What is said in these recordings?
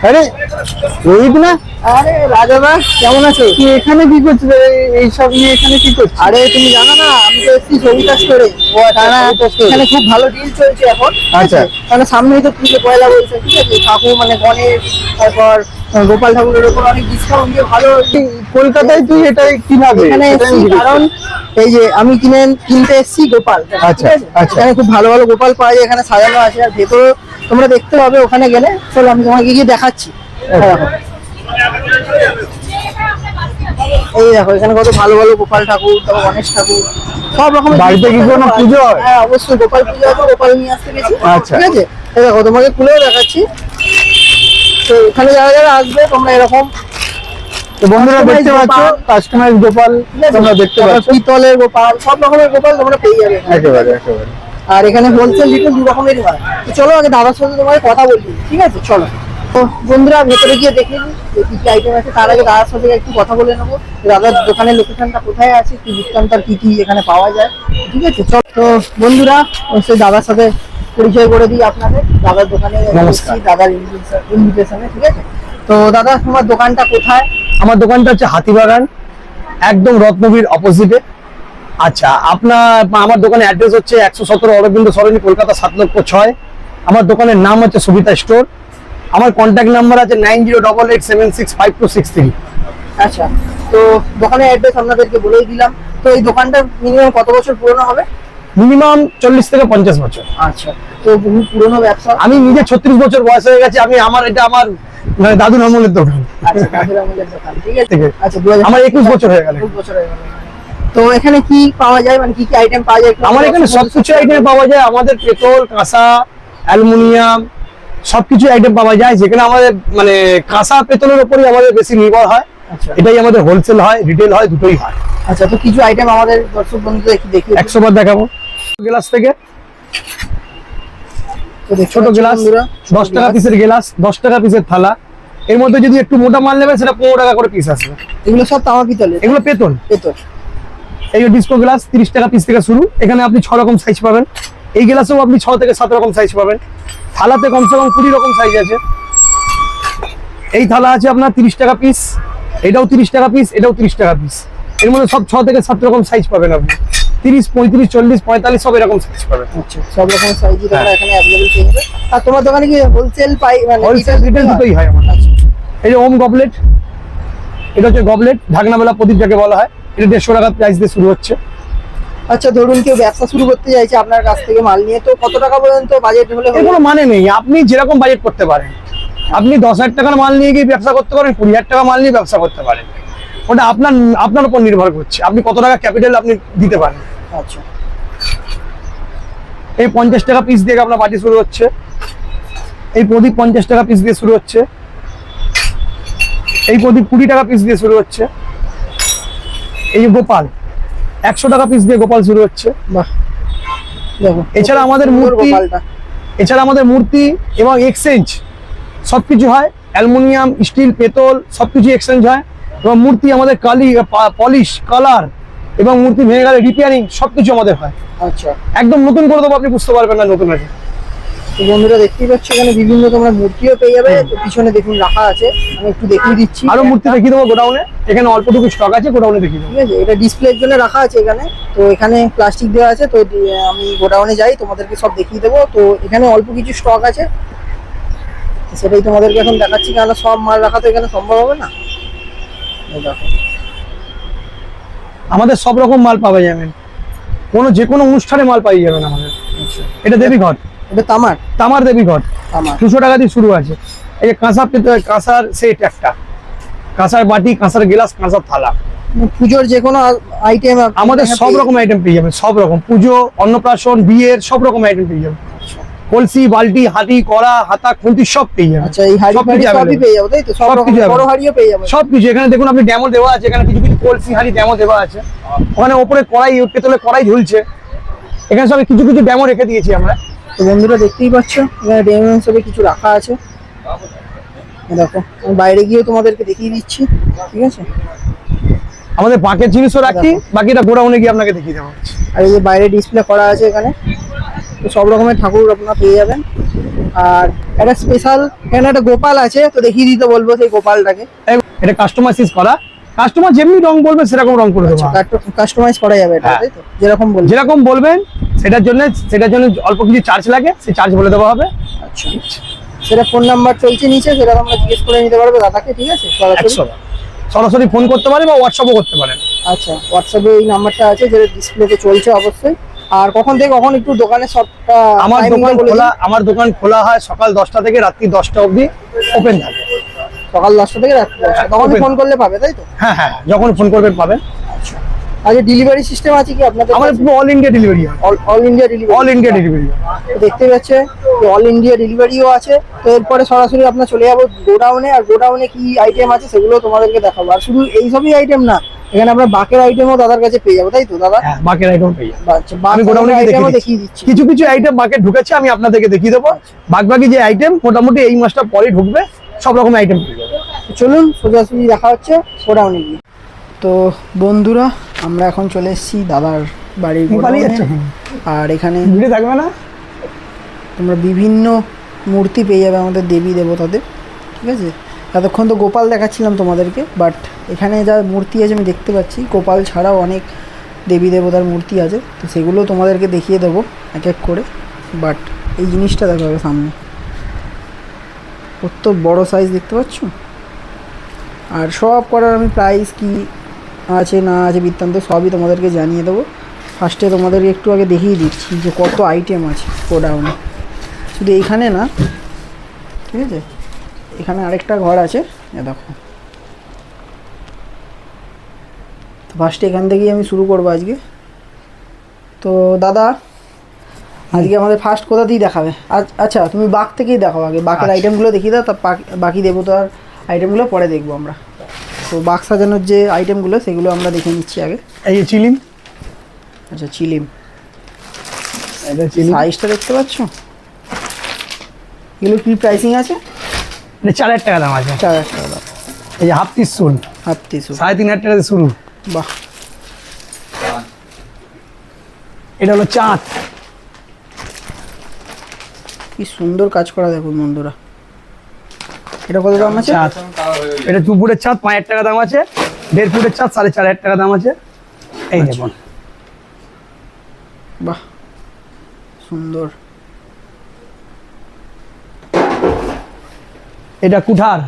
আরে রোহিত না? আরে রাজাদা কেমন আছো? তুই এখানে কি করছিস এই- এই নিয়ে এখানে কি করছিস আরে তুমি জানো না আমি তো এসেছি স্টোরে ও আচ্ছা, store। এখানে খুব ভালো ডিল চলছে এখন আচ্ছা। মানে সামনেই তো পুজো পয়লা বৈশাখ ঠিক আছে? ঠাকুর মানে গণেশ তারপর গোপাল ঠাকুরের উপর অনেক ডিসকাউন্ট দিয়ে ভালো কলকাতায় তুই এটা কীভাবে? কারণ এই যে আমি কিনে কিনতে এসেছি গোপাল আচ্ছা, আচ্ছা। এখানে খুব ভালো ভালো গোপাল পাওয়া যায় এখানে সাজানো আছে আর ভেতরে তোমরা দেখতে পাবে ওখানে গেলে। চলো আমি তোমাকে গিয়ে দেখাচ্ছি। এই দেখো। এখানে কত ভালো ভালো গোপাল ঠাকুর তারপর গণেশ ঠাকুর। সব রকমের বাড়িতে কি কোনো পুজো হয়? হ্যাঁ অবশ্যই গোপাল পুজো আছে গোপাল নিয়ে আসতে গেছি। আচ্ছা। ঠিক আছে? এই দেখো তোমাকে খুলেও দেখাচ্ছি। তো এখানে যারা যারা আসবে তোমরা এরকম তো বন্ধুরা দেখতে পাচ্ছ গোপাল। কাস্টমাইজ গোপাল? তোমরা দেখতে পাচ্ছ। পিতলের গোপাল সব রকমের গোপাল তোমরা পেয়ে যাবে। একেবারে একেবারে। আর এখানে হোলসেল রিটেল দু রকমেরই হয়। তো চলো আগে দাদার সাথে তোমাকে কথা বলবি ঠিক আছে? চলো। তো বন্ধুরা ভেতরে গিয়ে দেখে নিই কি কি আইটেম আছে। তার আগে দাদার সাথে একটু কথা বলে নেব দাদার দোকানের লোকেশনটা কোথায় আছে কি আর কি কি এখানে পাওয়া যায় ঠিক আছে? চল। তো বন্ধুরা অবশ্যই দাদার সাথে পরিচয় করে দিই আপনাদের। দাদার দোকানে দাদার ইনভিটেশনে ঠিক আছে? তো দাদা তোমার দোকানটা কোথায়? আমার দোকানটা হচ্ছে হাতিবাগান একদম রত্নবীর অপোজিটে আচ্ছা আপনার আমার দোকানের অ্যাড্রেস হচ্ছে একশো সতেরো অরবিন্দ সরণি কলকাতা সাত লক্ষ ছয়। আমার দোকানের নাম হচ্ছে সুবিতা স্টোর। আমার কন্ট্যাক্ট নাম্বার আছে nine zero double eight seven six five two six three. আচ্ছা তো দোকানের অ্যাড্রেস আপনাদেরকে বলেই দিলাম। তো এই দোকানটা মিনিমাম কত বছর পুরনো হবে? মিনিমাম চল্লিশ থেকে পঞ্চাশ বছর। আচ্ছা তো বহু পুরনো ব্যবসা? আমি নিজে ছত্রিশ বছর বয়স হয়ে গেছে আমি আমার এটা আমার মানে দাদুর আমলের দোকান। আচ্ছা কাজের আমলের দোকান ঠিক আছে। আচ্ছা আমার 21 বছর হয়ে গেল। 21 বছর হয়ে গেল। তো এখানে কি পাওয়া যায়? মানে কি কি আইটেম পাওয়া যায় আমার এখানে সবকিছু আইটেম পাওয়া যায়। আমাদের পেতল কাঁসা অ্যালুমিনিয়াম সবকিছু আইটেম পাওয়া যায়। যেখানে আমাদের মানে কাঁসা পেতলের উপরই আমাদের বেশি নির্ভর হয়। আচ্ছা। এটাই আমাদের হোলসেল হয় রিটেল হয় দুটোই হয়। আচ্ছা তো কিছু আইটেম আমাদের দর্শক বন্ধুদের একটু দিন। একশো বার দেখাবো। গ্লাস থেকে। ছোট গ্লাস দশ টাকা পিসের গ্লাস দশ টাকা পিসের থালা। এর মধ্যে যদি একটু মোটা মাল নেবেন সেটা পনেরো টাকা করে পিস আসবে। এগুলো সব তামা পিতলের এগুলো পেতল। পেতল। এই ডিস্কো গ্লাস তিরিশ টাকা পিস থেকে শুরু। এখানে আপনি ছ রকম সাইজ পাবেন। এই গ্লাসেও আপনি ছ থেকে সাত রকম সাইজ পাবেন। থালাতে কমসে কম কুড়ি রকম সাইজ আছে। এই থালা আছে আপনার তিরিশ টাকা পিস এটাও তিরিশ টাকা পিস এটাও তিরিশ টাকা পিস এর মধ্যে সব ছ থেকে সাত রকম সাইজ পাবেন আপনি। তিরিশ পঁয়ত্রিশ চল্লিশ পঁয়তাল্লিশ সব এরকম সাইজ পাবেন। আচ্ছা সব রকম তোমরা হ্যাঁ। এখানে অ্যাভেলেবল পেয়ে যাবে আর তোমার দোকানে কি হোলসেল পাই মানে হোলসেল রিটেল দুটোই হয় আমার। আচ্ছা। এই যে ওম গবলেট এটা হচ্ছে গবলেট ঢাকনাবেলা প্রদীপ যাকে বলা হয়। এটা দেড়শো টাকা প্রাইস দিয়ে শুরু হচ্ছে। আচ্ছা ধরুন কেউ ব্যবসা শুরু করতে চাইছে আপনার কাছ থেকে মাল নিয়ে তো কত টাকা পর্যন্ত বাজেট হলে এর কোনো মানে নেই। আপনি যেরকম বাজেট করতে পারেন। আপনি দশ হাজার টাকার মাল নিয়ে গিয়ে ব্যবসা করতে পারেন কুড়ি হাজার টাকা মাল নিয়ে ব্যবসা করতে পারেন। ওটা আপনার আপনার উপর নির্ভর করছে। আপনি কত টাকা ক্যাপিটাল আপনি দিতে পারেন। আচ্ছা। এই পঞ্চাশ টাকা পিস দিয়ে আপনার বাজি শুরু হচ্ছে। এই প্রদীপ পঞ্চাশ টাকা পিস দিয়ে শুরু হচ্ছে। এই প্রদীপ কুড়ি টাকা পিস দিয়ে শুরু হচ্ছে। এই যে গোপাল একশো টাকা পিস দিয়ে গোপাল শুরু হচ্ছে। বাহ দেখো। এছাড়া আমাদের মূর্তি-। এছাড়া আমাদের মূর্তি এবং এক্সচেঞ্জ সবকিছু হয়। অ্যালুমিনিয়াম স্টিল পেতল সবকিছু এক্সচেঞ্জ হয়। এবং মূর্তি আমাদের কালি পলিশ কালার এবং মূর্তি ভেঙে গেলে রিপেয়ারিং সবকিছু আমাদের হয়। আচ্ছা। একদম নতুন করে দেবো আপনি বুঝতে পারবেন না নতুন আছে তো বন্ধুরা দেখতেই পাচ্ছ এখানে বিভিন্ন তোমরা মূর্তিও পেয়ে যাবে। তো পিছনে দেখুন রাখা আছে। আমি একটু দেখিয়ে দিচ্ছি। আরও মূর্তি দেখিয়ে দেবো গোডাউনে। এখানে অল্পটুকু স্টক আছে গোডাউনে দেখিয়ে দেবো। ঠিক আছে এটা ডিসপ্লের জন্য রাখা আছে এখানে। তো এখানে প্লাস্টিক দেওয়া আছে তো আমি গোডাউনে যাই তোমাদেরকে সব দেখিয়ে দেবো। তো এখানে অল্প কিছু স্টক আছে। সেটাই তোমাদেরকে এখন দেখাচ্ছি কেন সব মাল রাখা তো এখানে সম্ভব হবে না। দেখো। আমাদের সব রকম মাল পাওয়া যাবে। কোনো যে কোনো অনুষ্ঠানে মাল পাই যাবেন আমাদের। আচ্ছা। এটা দেবীঘর। এটা তামার? তামার দেবীঘর তামার। দুশো টাকা দিয়ে শুরু আছে। এই যে কাঁসা পেতে- কাঁসার সেট একটা। কাঁসার বাটি কাঁসার গ্লাস কাঁসার থালা। পুজোর যে কোনো আইটেম আমাদের সব রকম আইটেম পেয়ে যাবেন সব রকম। পুজো অন্নপ্রাশন বিয়ের সব রকম আইটেম পেয়ে যাবেন। কলসি বালতি হাঁড়ি কড়া হাতা খুন্তি সব পেয়ে যাবেন। আচ্ছা এই হাড়ি সবই পেয়ে যাব তাই তো? সব সব রকম বড় available। পেয়ে যাবে। সব কিছু। এখানে দেখুন আপনি ডেমো দেওয়া আছে এখানে কিছু কিছু কলসি হাঁড়ি ডেমো দেওয়া আছে। ওখানে ওপরে কড়াই পেতলে কড়াই ঝুলছে। এখানে সব কিছু কিছু ডেমো রেখে দিয়েছি আমরা। তো বন্ধুরা দেখতেই পাচ্ছ এখানে ডেমো হিসেবে কিছু রাখা আছে। দেখো আমি বাইরে গিয়ে তোমাদেরকে দেখিয়ে দিচ্ছি ঠিক আছে? আমাদের বাঁকের জিনিসও রাখি বাকিটা গোডাউনে গিয়ে আপনাকে দেখিয়ে দেবো। আর এই যে বাইরে ডিসপ্লে করা আছে এখানে তো সব রকমের ঠাকুর আপনারা পেয়ে যাবেন। আর একটা স্পেশাল এখানে একটা গোপাল আছে তো দেখিয়ে দিতে বলব সেই গোপালটাকে। এটা কাস্টমাইজ করা। কাস্টমার যেমনি রং বলবে সেরকম রং করে দেবো। কাস্টমাইজ করা যাবে এটা হ্যাঁ। তাই তো? যেরকম বলব। যেরকম বলবেন সেটার জন্য সেটার জন্য অল্প কিছু চার্জ লাগে সেই চার্জ বলে দেওয়া হবে। আচ্ছা সেটা ফোন নাম্বার চলছে নিচে সেটা আমরা জিজ্ঞেস করে নিতে পারবে দাদাকে ঠিক আছে? সরাসরি? সরাসরি ফোন করতে পারে বা হোয়াটসঅ্যাপও করতে পারেন। আচ্ছা হোয়াটসঅ্যাপে এই নাম্বারটা আছে যেটা ডিসপ্লেতে চলছে অবশ্যই। আর কখন থেকে কখন একটু দোকানে সবটা আমার দোকান খোলা আমার দোকান খোলা হয় সকাল দশটা থেকে রাত্রি দশটা অবধি ওপেন থাকে। সকাল দশটা থেকে রাত্রি দশটা। তখন ফোন করলে পাবে তাই তো? হ্যাঁ হ্যাঁ যখন ফোন করবেন পাবেন। আচ্ছা। ডেলিভারি সিস্টেম আছে কি আপনাদের আমাদের পুরো all India delivery all India delivery all India delivery দেখতে পাচ্ছে অল ইন্ডিয়া ডেলিভারিও আছে। তো এরপরে সরাসরি আপনার চলে যাব গোডাউনে আর গোডাউনে কি আইটেম আছে সেগুলো তোমাদেরকে দেখাবো। আর শুধু এই সবই আইটেম না এখানে আমরা বাকের আইটেমও দাদার কাছে পেয়ে যাব তাই তো দাদা? হ্যাঁ বাকের আইটেম পেয়ে যাবেন। আচ্ছা আমি গোডাউনে আইটেমও দেখিয়ে দেখিয়ে দিচ্ছি। কিছু কিছু আইটেম বাকে ঢুকেছে আমি আপনাদেরকে দেখিয়ে দেবো। বাকি যে আইটেম মোটামুটি এই মাসটা পরে ঢুকবে। সব রকম আইটেম পেয়ে যাবে। চলুন সোজাসুজি দেখা হচ্ছে গোডাউনে গিয়ে। তো বন্ধুরা আমরা এখন চলে এসেছি দাদার বাড়ির আর এখানে ভিড়ে থাকবে না? তোমরা বিভিন্ন মূর্তি পেয়ে যাবে আমাদের দেবী দেবতাদের ঠিক আছে? এতক্ষণ তো গোপাল দেখাচ্ছিলাম তোমাদেরকে বাট এখানে যা মূর্তি আছে আমি দেখতে পাচ্ছি গোপাল ছাড়াও অনেক দেবী দেবতার মূর্তি আছে তো সেগুলো তোমাদেরকে দেখিয়ে দেবো এক এক করে বাট এই জিনিসটা দেখো আগে সামনে। কত বড় সাইজ দেখতে পাচ্ছ? আর সব করার আমি প্রাইস কি আছে না আছে বৃত্তান্ত সবই তোমাদেরকে জানিয়ে দেবো। ফার্স্টে তোমাদেরকে একটু আগে দেখিয়ে দিচ্ছি যে কত আইটেম আছে গোডাউনে শুধু এইখানে না ঠিক আছে? এখানে আরেকটা ঘর আছে এ দেখো। তো ফার্স্টে এখান থেকেই আমি শুরু করব আজকে। তো দাদা আজকে আমাদের ফার্স্ট কোথা দিয়ে দেখাবে আচ্ছা তুমি বাঘ থেকেই দেখো আগে। বাঘের আচ্ছা। আইটেমগুলো দেখিয়ে দাও তার বাকি- বাকি দেবতার আইটেমগুলো পরে দেখব আমরা। তো বাক্স সাজানোর যে আইটেমগুলো সেগুলো আমরা দেখে নিচ্ছি আগে। এই যে চিলিম। আচ্ছা চিলিম। এটা চিলিম। সাইজটা দেখতে পাচ্ছ? এগুলো কি প্রাইসিং আছে? এটা চার হাজার টাকা দাম আছে। চার হাজার টাকা দাম। এই যে হাফ পিস শুন হাফ তিনশো সাড়ে তিন হাজার টাকা দিয়ে শুরু। বাহ। এটা হলো চাঁদ। কি সুন্দর কাজ করা দেখুন বন্ধুরা। এটা কত দাম আছে? এটা দু ফুটের চাঁদ পাঁচ টাকা দাম আছে। দেড় ফুটের চাঁদ সাড়ে চার হাজার টাকা দাম আছে। এই দেখুন বাহ সুন্দর। এটা কুঠার।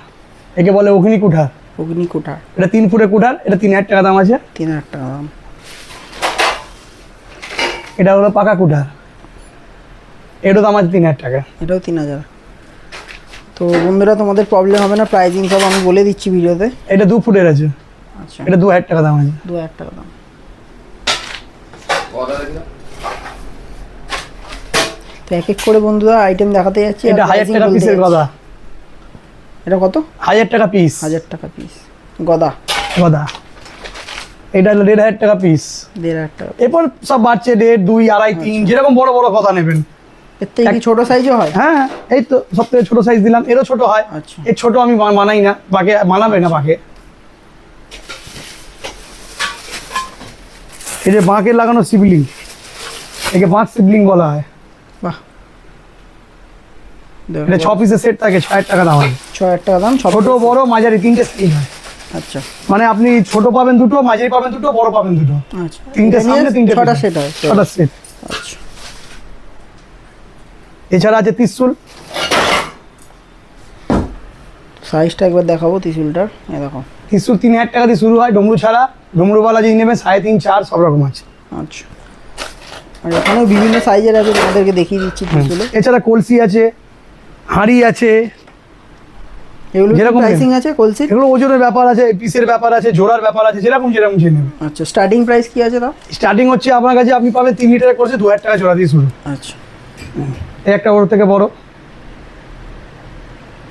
একে বলে অগ্নি কুঠার। অগ্নি কোঠার। এটা তিন ফুটের কুঠার এটা তিন হাজার টাকা দাম আছে। তিন হাজার টাকা দাম। এটা হলো পাকা কুঠার। এটার দাম আছে তিন হাজার টাকা। এটাও তিন হাজার। তো বন্ধুরা তোমাদের প্রবলেম হবে না প্রাইজিং সব আমি বলে দিচ্ছি ভিডিওতে। এটা দু ফুটের আছে। আচ্ছা। এটা দু হাজার টাকা দাম আছে। দু হাজার টাকা দাম। তো এক এক করে বন্ধুরা আইটেম দেখাতে যাচ্ছি এটা হাজার টাকা পিসের গদা। এটা কত? হাজার টাকা পিস হাজার টাকা পিস গদা। গদা। এটা হলো দেড় হাজার টাকা পিস দেড় হাজার টাকা। এরপর সব বাড়ছে দেড় দুই আড়াই তিন যেরকম বড় বড় কথা নেবেন। ছোট সাইজও হয়। হ্যাঁ এই তো সব থেকে ছোট সাইজ দিলাম। এরও ছোট হয়। আচ্ছা। এর ছোট আমি মানাই না। বাকে মানাবে না বাকে। এই যে বাঁকে লাগানো শিবলিং একে বাঁক শিবলিং বলা হয়। বাহ। এটা ছ পিসের সেট থাকে ছ হাজার টাকা দাম হয়। ছ হাজার টাকা দাম ছোট বড় মাঝারি তিনটে সাইজ হয়। আচ্ছা। মানে আপনি ছোট পাবেন দুটো মাঝারি পাবেন দুটো বড় পাবেন দুটো। আচ্ছা। তিনটে সামনে তিনটে ছটা সেট হয়। ছটা সেট আচ্ছা। এছাড়া আছে ত্রিশুল। সাইজটা একবার দেখাবো ত্রিশুলটার। এ দেখো। ত্রিশুল তিন হাজার টাকা দিয়ে শুরু হয় ডমরু ছাড়া ডমরুওয়ালা যদি নেবেন সাড়ে তিন চার সব রকম আছে। আচ্ছা। আর এখানেও বিভিন্ন সাইজের আছে তোমাদেরকে দেখিয়ে দিচ্ছি ত্রিশুলে। এছাড়া কলসি আছে হাঁড়ি আছে। এগুলো যেরকম প্রাইসিং আছে কলসির? এগুলো ওজনের ব্যাপার আছে পিসের ব্যাপার আছে জোড়ার ব্যাপার আছে যেরকম যেরকম নেবেন আচ্ছা স্টার্টিং প্রাইস কি আছে দাও স্টার্টিং হচ্ছে আপনার কাছে আপনি পাবেন তিন লিটার করছে দু হাজার টাকা জোড়া দিয়ে শুরু। আচ্ছা। একটা বড় থেকে বড়।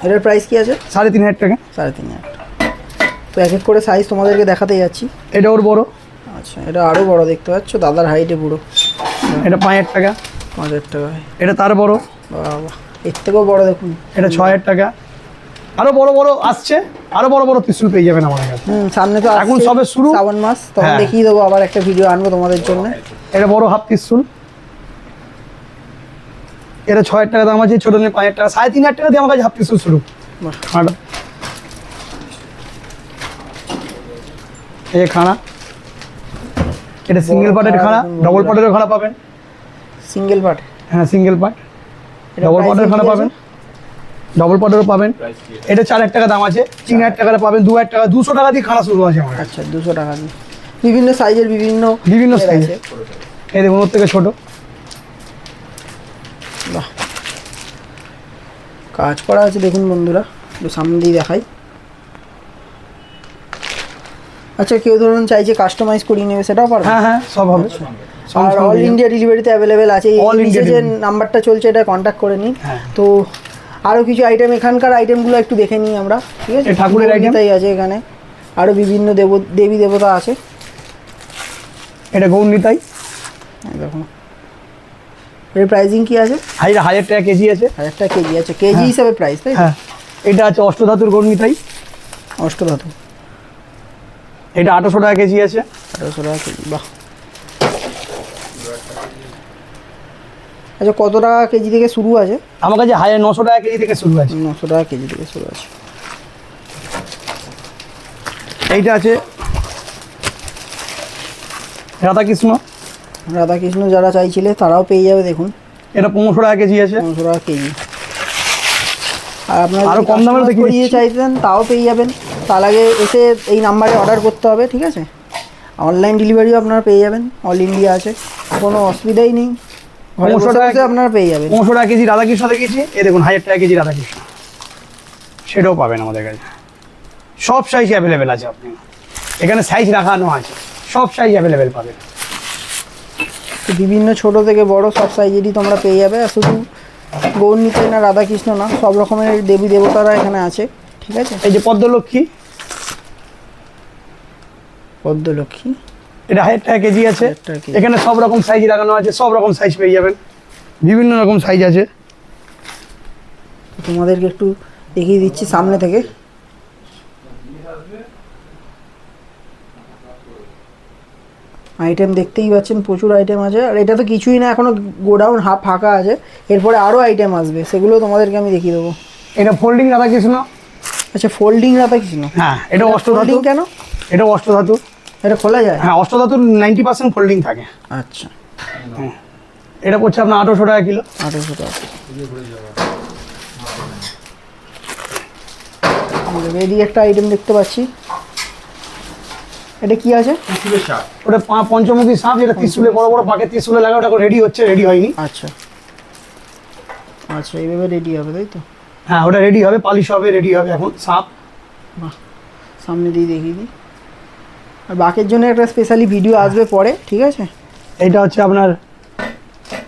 এটার প্রাইস কি আছে? সাড়ে তিন হাজার টাকা। সাড়ে তিন হাজার। তো এক এক করে সাইজ তোমাদেরকে দেখাতে যাচ্ছি। এটা ওর বড়। আচ্ছা এটা আরও বড় দেখতে পাচ্ছ দাদার হাইটে পুরো। এটা পাঁচ হাজার টাকা। পাঁচ হাজার টাকা। এটা তার বড়। বাবা এর থেকেও বড় দেখুন। এটা ছ হাজার টাকা। আরও বড় বড় আসছে আরও বড় বড় ত্রিশুল পেয়ে যাবেন আমার কাছে। হুম সামনে তো এখন সবে শুরু। শ্রাবণ মাস তখন হ্যাঁ। দেখিয়ে দেবো আবার একটা ভিডিও আনব তোমাদের জন্য। এটা বড় হাফ ত্রিশুল। এটা ছ হাজার টাকা দাম আছে ছোটো নিয়ে পাঁচ হাজার টাকা। সাড়ে তিন হাজার টাকা দিয়ে আমার কাছে হাফ পিস শুরু। এই খানা এটা সিঙ্গেল পার্টের খানা ডবল পার্টেরও খানা পাবেন। সিঙ্গেল পার্ট হ্যাঁ সিঙ্গেল পার্ট এটা ডবল পার্টের খানা পাবেন। ডবল পার্টেরও পাবেন। এটা চার হাজার টাকা দাম আছে তিন হাজার টাকা পাবেন দু হাজার টাকা দুশো টাকা দিয়ে খানা শুরু আছে আমার আচ্ছা দুশো টাকা দিয়ে। বিভিন্ন সাইজের বিভিন্ন বিভিন্ন সাইজের। এই দেখুন ওর থেকে ছোট বাহ কাজ করা আছে দেখুন বন্ধুরা একটু সামনে দিয়ে দেখাই। আচ্ছা কেউ ধরুন চাইছে কাস্টমাইজ করিয়ে নেবে সেটাও পারবে? হ্যাঁ হ্যাঁ সব হবে। আর অল ইন্ডিয়া ডেলিভারিতে অ্যাভেলেবেল আছে। নিচে India যে নাম্বারটা চলছে এটা কন্ট্যাক্ট করে নিন। হ্যাঁ। তো আরও কিছু আইটেম এখানকার আইটেমগুলো একটু দেখে নিই আমরা ঠিক আছে? ঠাকুরের? তাই আছে এখানে। আরও বিভিন্ন দেব দেবী দেবতা আছে। এটা গৌরনীতাই এই দেখুন। এর প্রাইসিং কি আছে? হাজার হাজার টাকা কেজি আছে। হাজার টাকা কেজি আছে কেজি হ্যাঁ। হিসাবে প্রাইস তাই হ্যাঁ। এটা আছে অষ্টধাতুর গৌরনীতাই অষ্টধাতু। এটা আঠারোশো টাকা কেজি আছে। আঠারোশো টাকা কেজি বাহ। আচ্ছা কত টাকা কেজি থেকে শুরু আছে? আমার কাছে হাজার নশো টাকা কেজি থেকে শুরু আছে। নশো টাকা কেজি থেকে শুরু আছে। এইটা আছে রাধাকৃষ্ণ। রাধাকৃষ্ণ যারা চাইছিলে তারাও পেয়ে যাবে দেখুন। এটা পনেরোশো টাকা কেজি আছে। পনেরোশো টাকা কেজি। আর আপনারা আরও যদি কম দেখিয়ে করিয়ে চাইতেন তাও পেয়ে যাবেন। তার আগে এসে এই নাম্বারে অর্ডার করতে হবে ঠিক আছে? অনলাইন ডেলিভারিও আপনারা পেয়ে যাবেন। অল ইন্ডিয়া আছে। কোনো অসুবিধাই নেই। পনেরোশো টাকা আপনারা পেয়ে যাবেন। পনেরোশো টাকা কেজি রাধাকৃষ্ণ দেখেছি এ দেখুন হাজার টাকা কেজি রাধাকৃষ্ণ। সেটাও পাবেন আমাদের কাছে। সব সাইজ অ্যাভেলেবেল আছে আপনি। এখানে সাইজ রাখানো আছে। সব সাইজ অ্যাভেলেবেল পাবেন। বিভিন্ন ছোট থেকে বড় সব সাইজেরই তোমরা পেয়ে যাবে। আর শুধু গৌরনীতে না রাধাকৃষ্ণ না সব রকমের দেবী দেবতারা এখানে আছে ঠিক আছে? এই যে পদ্মলক্ষ্মী। পদ্মলক্ষ্মী? এটা হাজার টাকা কেজি আছে। এখানে সব রকম সাইজ লাগানো আছে সব রকম সাইজ পেয়ে যাবেন। বিভিন্ন রকম সাইজ আছে। তোমাদেরকে একটু দেখিয়ে দিচ্ছি সামনে থেকে। আইটেম দেখতেই পাচ্ছেন প্রচুর আইটেম আছে। আর এটা তো কিছুই না এখনও গোডাউন হাফ ফাঁকা আছে। এরপরে আরও আইটেম আসবে সেগুলো তোমাদেরকে আমি দেখিয়ে দেবো। এটা ফোল্ডিং রাধাকৃষ্ণ আচ্ছা ফোল্ডিং রাধাকৃষ্ণ হ্যাঁ এটা অষ্টধাতু। কেন? এটা অষ্টধাতু। এটা খোলা যায়? হ্যাঁ অষ্টধাতুর নাইনটি পার্সেন্ট ফোল্ডিং থাকে। আচ্ছা। এটা পড়ছে আপনার আঠারোশো টাকা কিলো। আঠারোশো টাকা। এদিকে একটা আইটেম দেখতে পাচ্ছি। এটা কি আছে? ত্রিশুলের সাপ। ওটা পা- পঞ্চমুখী সাপ যেটা ত্রিশুলে বড় বড় পাকে ত্রিশুলে লাগা ওটা রেডি হচ্ছে রেডি হয়নি। আচ্ছা। আচ্ছা এইভাবে রেডি হবে তাই তো? হ্যাঁ ওটা রেডি হবে পালিশ হবে রেডি হবে এখন সাপ। বাহ সামনে দিয়ে দেখিয়ে দিই। আর বাকের জন্য একটা স্পেশালি ভিডিও আসবে পরে ঠিক আছে? এটা হচ্ছে আপনার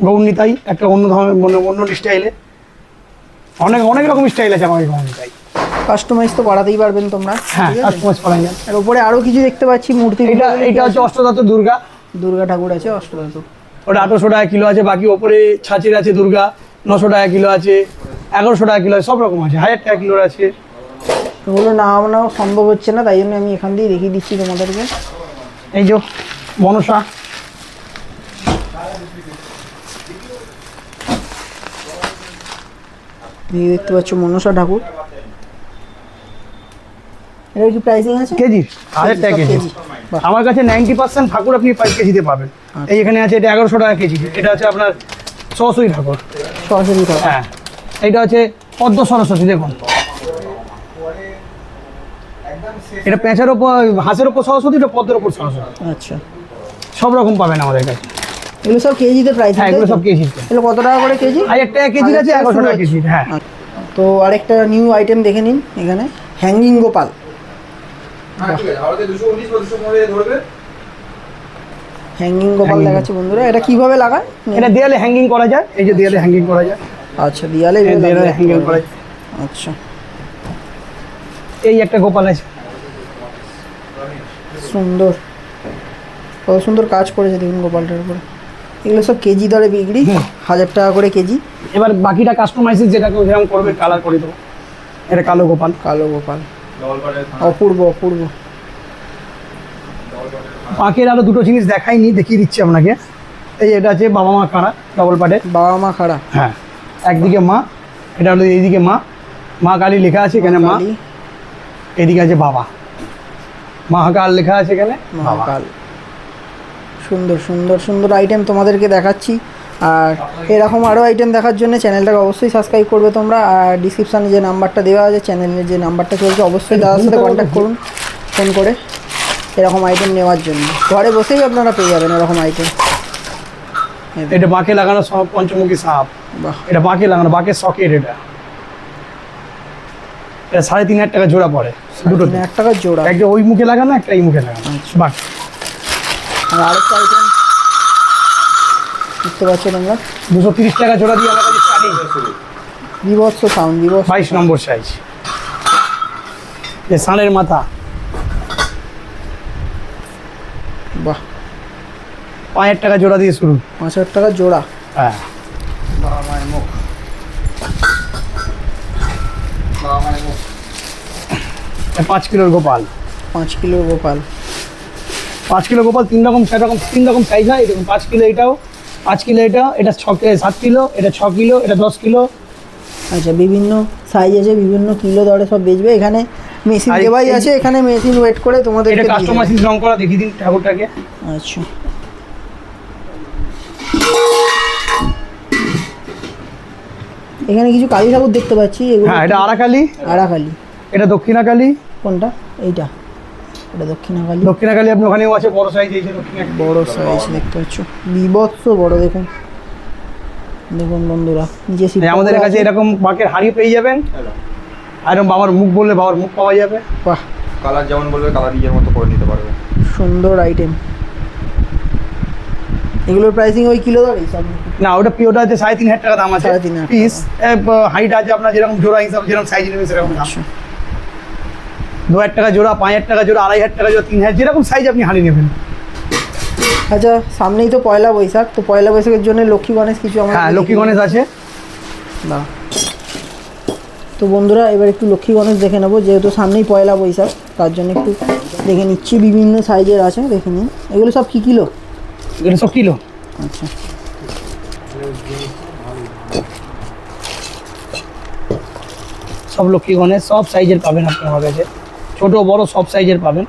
গৌরনীতাই একটা অন্য ধরনের অন্য অন্য স্টাইলে অনেক অনেক রকম স্টাইল আছে আমার এই গৌরনীতাই। কাস্টমাইজ তো করাতেই পারবেন তোমরা হ্যাঁ কাস্টমাইজ করা যায়। আর উপরে আরও কিছু দেখতে পাচ্ছি মূর্তি এটা এটা হচ্ছে অষ্টধাতু দুর্গা। দুর্গা ঠাকুর আছে অষ্টধাতু। ওটা আঠারোশো টাকা কিলো আছে বাকি ওপরে ছাঁচের আছে দুর্গা নশো টাকা কিলো আছে এগারোশো টাকা কিলো আছে সব রকম আছে হাজার টাকা কিলোর আছে। ওগুলো না বানানো সম্ভব হচ্ছে না তাই জন্য আমি এখান দিয়ে দেখিয়ে দিচ্ছি তোমাদেরকে। এই যে মনসা। দেখতে পাচ্ছ মনসা ঠাকুর। এটার কি প্রাইসিং আছে? কেজি? হাজার টাকা কেজি। কেজি। আমার কাছে নাইনটি পার্সেন্ট ঠাকুর আপনি ফাইভ কেজিতে পাবেন। এই এখানে আছে এটা এগারোশো টাকা কেজি। এটা আছে আপনার সরস্বতী ঠাকুর। সরাসরি ঠাকুর। হ্যাঁ। এইটা হচ্ছে পদ্ম সরস্বতী দেখুন। এটা পেঁচার ওপর হাঁসের ওপর সরস্বতী এটা পদ্মের ওপর সরস্বতী। আচ্ছা। সব রকম পাবেন আমাদের কাছে। এগুলো সব কেজিতে প্রাইস হ্যাঁ এগুলো সব কেজিতে এগুলো কত টাকা করে কেজি? হাজার টাকা কেজি আছে এগারোশো টাকা কেজি হ্যাঁ। তো আরেকটা নিউ আইটেম দেখে নিন এখানে। হ্যাঙ্গিং গোপাল। হ্যাঙ্গিং গোপাল দেখাচ্ছে বন্ধুরা এটা কীভাবে লাগায়? এটা দেয়ালে হ্যাঙ্গিং করা যায় এই যে দেয়ালে হ্যাঙ্গিং করা যায়। আচ্ছা দিয়ালে এই দেয়ালে হ্যাঙ্গিং করা যায়। আচ্ছা। এই একটা গোপাল আছে। সুন্দর। কত সুন্দর কাজ করেছে দেখুন গোপালটার উপরে। এগুলো সব কেজি দরে বিক্রি। হাজার টাকা করে কেজি। এবার বাকিটা কাস্টমাইজের যেটা কেউ যেরকম করবে কালার করে দেবো। এটা কালো গোপাল। কালো গোপাল। অপূর্ব অপূর্ব। পাখির আরও দুটো জিনিস দেখাইনি দেখিয়ে দিচ্ছি আপনাকে। এই এটা আছে বাবা মা কারা ডবল পাটে। বাবা মা খাড়া। হ্যাঁ একদিকে মা এটা হলো এইদিকে মা। মা কালী লেখা আছে এখানে মা। কালী, এদিকে আছে বাবা। মহাকাল লেখা আছে এখানে। বাবা। মহাকাল সুন্দর সুন্দর সুন্দর আইটেম তোমাদেরকে দেখাচ্ছি। আর এরকম আরও আইটেম দেখার জন্য চ্যানেলটাকে অবশ্যই সাবস্ক্রাইব করবে তোমরা। আর ডিসক্রিপশানে যে নাম্বারটা দেওয়া আছে চ্যানেলের যে নাম্বারটা চলছে অবশ্যই দাদার সাথে কন্ট্যাক্ট করুন ফোন করে এরকম আইটেম নেওয়ার জন্য। ঘরে বসেই আপনারা পেয়ে যাবেন এরকম আইটেম এটা বাঁকে লাগানো সব পঞ্চমুখী সাপ। এটা বাঁকে লাগানো বাঁকের সকেট এটা। এটা সাড়ে তিন হাজার টাকা জোড়া পড়ে দুটো হাজার টাকার জোড়া। একটা ওই মুখে লাগানো একটা এই মুখে লাগানো। আচ্ছা। বাহ। আর আরেকটা আইটেম বুঝতে পারছ তোমরা দুশো তিরিশ টাকা জোড়া দিয়ে আমার কাছে স্টার্টিং বিভৎস সাউন্ড বিভৎস বাইশ নম্বর সাইজ এ সানের মাথা। বাহ। পাঁচ হাজার টাকা জোড়া দিয়ে শুরু। পাঁচ হাজার টাকার জোড়া। হ্যাঁ। পাঁচ কিলোর গোপাল। পাঁচ কিলো গোপাল। পাঁচ কিলো গোপাল তিন রকম চার রকম তিন রকম সাইজ হয়। এরকম পাঁচ কিলো এটাও পাঁচ কিলো এটা এটা ছ সাত কিলো এটা ছ কিলো এটা দশ কিলো। আচ্ছা বিভিন্ন সাইজ আছে বিভিন্ন কিলো দরে সব বেচবে। এখানে মেশিন দেওয়াই আছে এখানে মেশিন ওয়েট করে তোমাদের এটা কাস্টমার সিজ রং করা দেখিয়ে দিন ঠাকুরটাকে। আচ্ছা। এখানে কিছু কালী ঠাকুর দেখতে পাচ্ছি হ্যাঁ এটা আরাকালি। আড়াকালি এটা দক্ষিণাকালী। কোনটা? এইটা। এটা দক্ষিণাকালী দক্ষিণাকালী আপনি ওখানেও আছে বড় সাইজ এই যে বড় সাইজ দেখতে পাচ্ছ। বিভৎস বড় দেখুন। দেখুন বন্ধুরা যে আমাদের কাছে এরকম বাঁকের হাড়ি পেয়ে যাবেন। আর বাবার মুখ বললে বাবার মুখ পাওয়া যাবে। বাহ। কালার যেমন বলবে কালার নিজের মতো করে নিতে পারবে। সুন্দর আইটেম এগুলোর প্রাইসিং ওই কিলো দরেই সব। না ওটা পিওটা আছে সাড়ে তিন হাজার টাকা দাম আছে। সাড়ে তিন পিস হাইট আছে আপনার যেরকম জোড়া হিসাব যেরকম সাইজ নেবে সেরকম দাম। আচ্ছা। দু হাজার টাকা জোড়া পাঁচ হাজার টাকা জোড়া আড়াই হাজার টাকা জোড়া তিন হাজার যেরকম সাইজ আপনি হাড়ি নেবেন। আচ্ছা সামনেই তো পয়লা বৈশাখ তো পয়লা বৈশাখের জন্য লক্ষ্মী গণেশ কিছু আমার হ্যাঁ লক্ষ্মী গণেশ আছে। না। তো বন্ধুরা এবার একটু লক্ষ্মী গণেশ দেখে নেব যেহেতু সামনেই পয়লা বৈশাখ তার জন্য একটু দেখে নিচ্ছি বিভিন্ন সাইজের আছে দেখে নিন এগুলো সব কী কিলো? এগুলো সব কিলো। আচ্ছা। সব লক্ষ্মী গণেশ সব সাইজের পাবেন আপনার কাছে। ছোট বড় সব সাইজের পাবেন।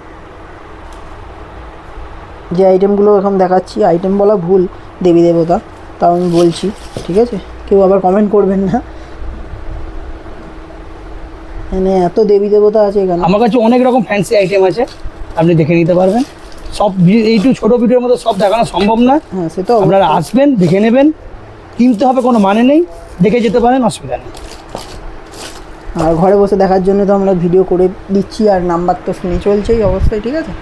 যে আইটেমগুলো এখন দেখাচ্ছি আইটেম বলা ভুল দেবী দেবতা তাও আমি বলছি ঠিক আছে? কেউ আবার কমেন্ট করবেন না। মানে এত দেবী দেবতা আছে এখানে। আমার কাছে অনেক রকম ফ্যান্সি আইটেম আছে আপনি দেখে নিতে পারবেন। সব এইটু ছোট ভিডিওর মধ্যে সব দেখানো সম্ভব না। হ্যাঁ সে তো আপনারা আসবেন দেখে নেবেন কিনতে হবে কোনো মানে নেই। দেখে যেতে পারেন অসুবিধা নেই। আর ঘরে বসে দেখার জন্য তো আমরা ভিডিও করে দিচ্ছি আর নাম্বার তো শুনে চলছেই অবশ্যই ঠিক আছে?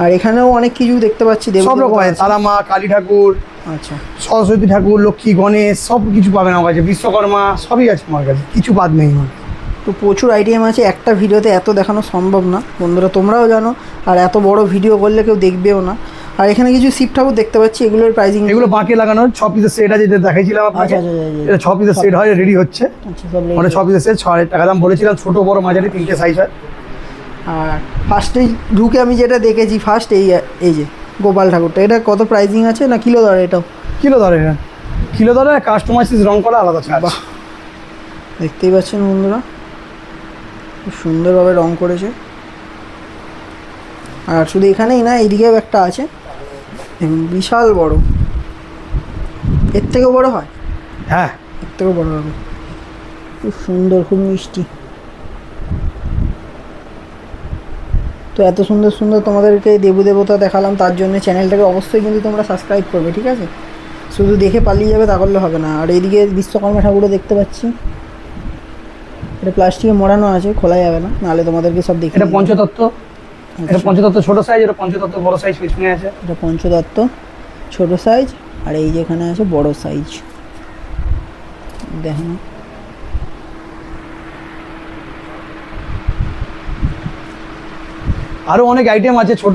আর এখানেও অনেক কিছু দেখতে পাচ্ছি সব রকম তারা মা কালী ঠাকুর আচ্ছা। সরস্বতী ঠাকুর লক্ষ্মী গণেশ সব কিছু পাবেন আমার কাছে বিশ্বকর্মা সবই আছে আমার কাছে কিছু বাদ নেই আমার। তো প্রচুর আইটেম আছে একটা ভিডিওতে এত দেখানো সম্ভব না। বন্ধুরা তোমরাও জানো আর এত বড় ভিডিও করলে কেউ দেখবেও না। আর এখানে কিছু শিব ঠাকুর দেখতে পাচ্ছি এগুলোর প্রাইসিং এগুলো বাঁকে লাগানো ছ পিসের সেট আছে যেটা দেখাইছিলাম আপনাকে। আচ্ছা, আচ্ছা, আচ্ছা। এটা ছ পিসের সেট হয় রেডি হচ্ছে। মানে। ছ পিসের সেট ছ হাজার টাকা দাম বলেছিলাম ছোট বড় মাঝারি তিনটে সাইজ হয়। আর ফার্স্টেই ঢুকে আমি যেটা দেখেছি ফার্স্ট এই এই যে গোপাল ঠাকুরটা। এটা কত প্রাইসিং আছে না কিলো দর এটাও? কিলো ধরে এটা কিলো ধরে কাস্টমাইজ রং করা আলাদা বাহ। দেখতেই পাচ্ছেন বন্ধুরা খুব সুন্দরভাবে রং করেছে। আর শুধু এখানেই না এইদিকেও একটা আছে। দেখুন বিশাল বড়। এর থেকেও বড় হয়? হ্যাঁ। এর থেকেও বড় হবে। খুব সুন্দর খুব মিষ্টি। তো এত সুন্দর সুন্দর তোমাদেরকে দেবু দেবতা দেখালাম তার জন্য চ্যানেলটাকে অবশ্যই কিন্তু তোমরা সাবস্ক্রাইব করবে ঠিক আছে? শুধু দেখে পালিয়ে যাবে তা করলে হবে না। আর এইদিকে বিশ্বকর্মা ঠাকুরও দেখতে পাচ্ছি। এটা প্লাস্টিকে মোড়ানো আছে খোলা যাবে না নাহলে তোমাদেরকে সব দেখে এটা পঞ্চতত্ত্ব? এটা পঞ্চতত্ত্ব ছোট সাইজ এটা পঞ্চতত্ত্ব বড় সাইজ পিছনে আছে? এটা পঞ্চদত্ত ছোট সাইজ আর এই যেখানে আছে বড় সাইজ দেখেন। আরও অনেক আইটেম আছে ছোট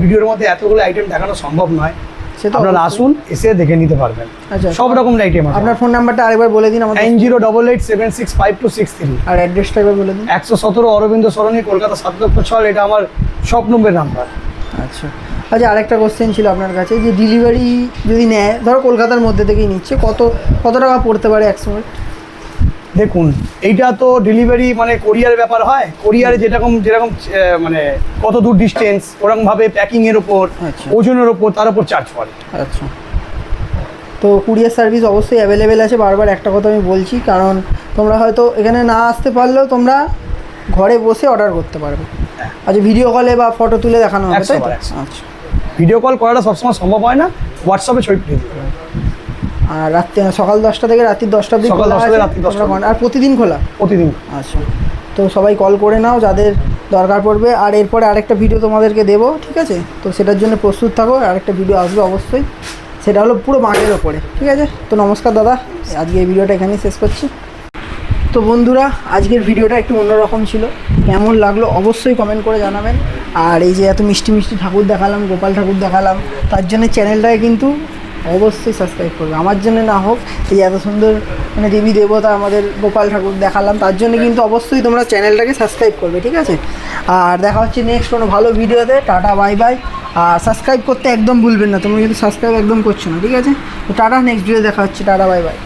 ভিডিওর মধ্যে এতগুলো আইটেম দেখানো সম্ভব নয়। আপনারা আসুন এসে দেখে নিতে পারবেন। আচ্ছা সব রকম আইটেম আছে। আপনার ফোন নাম্বারটা আরেকবার বলে দিন আমাদের। Nine zero double eight seven six five two six three আর অ্যাড্রেসটা একবার বলে দিন। একশো সতেরো অরবিন্দ সরণি কলকাতা সাত লক্ষ ছল এটা আমার সব নম্বরের নাম্বার আচ্ছা। আচ্ছা আরেকটা কোশ্চেন ছিল আপনার কাছে যে ডেলিভারি যদি নেয় ধরো কলকাতার মধ্যে থেকেই নিচ্ছে কত কত টাকা পড়তে পারে একসময় দেখুন এইটা তো ডেলিভারি মানে কোরিয়ার ব্যাপার হয় কোরিয়ারে যেরকম যেরকম মানে কত দূর ডিস্টেন্স ওরকম ভাবে প্যাকিং এর উপর আচ্ছা। ওজনের উপর তার উপর চার্জ পড়ে আচ্ছা তো কুরিয়ার সার্ভিস অবশ্যই অ্যাভেলেবেল আছে বারবার একটা কথা আমি বলছি কারণ তোমরা হয়তো এখানে না আসতে পারলেও তোমরা ঘরে বসে অর্ডার করতে পারবে হ্যাঁ। আচ্ছা ভিডিও কলে বা ফটো তুলে দেখানো হবে তাই? আচ্ছা ভিডিও কল করাটা সবসময় সম্ভব হয় না হোয়াটসঅ্যাপে ছবি পাঠিয়ে। আর রাত্রি সকাল দশটা থেকে রাত্রি দশটা অবধি সকাল খোলা 10টা থেকে রাত্রি 10টা তোমরা আর প্রতিদিন খোলা? প্রতিদিন। আচ্ছা। তো সবাই কল করে নাও যাদের দরকার পড়বে। আর এরপরে আরেকটা ভিডিও তোমাদেরকে দেবো ঠিক আছে? তো সেটার জন্য প্রস্তুত থাকো আরেকটা ভিডিও আসবে অবশ্যই। সেটা হলো পুরো মাঠের ওপরে ঠিক আছে? তো নমস্কার দাদা আজকে এই ভিডিওটা এখানেই শেষ করছি। তো বন্ধুরা আজকের ভিডিওটা একটু অন্যরকম ছিল। কেমন লাগল অবশ্যই কমেন্ট করে জানাবেন। আর এই যে এত মিষ্টি মিষ্টি ঠাকুর দেখালাম গোপাল ঠাকুর দেখালাম তার জন্য চ্যানেলটাকে কিন্তু অবশ্যই সাবস্ক্রাইব করবে। আমার জন্য না হোক, এই এত সুন্দর মানে দেবী দেবতা আমাদের গোপাল ঠাকুর দেখালাম, তার জন্য কিন্তু অবশ্যই তোমরা চ্যানেলটাকে সাবস্ক্রাইব করবে, ঠিক আছে? আর দেখা হচ্ছে নেক্সট কোনো ভালো ভিডিওতে। টাটা বাই বাই আর সাবস্ক্রাইব করতে একদম ভুলবেন না, তোমরা কিন্তু সাবস্ক্রাইব একদম করছ না, ঠিক আছে? তো টাটা নেক্সট ভিডিও দেখা হচ্ছে। Tata bye by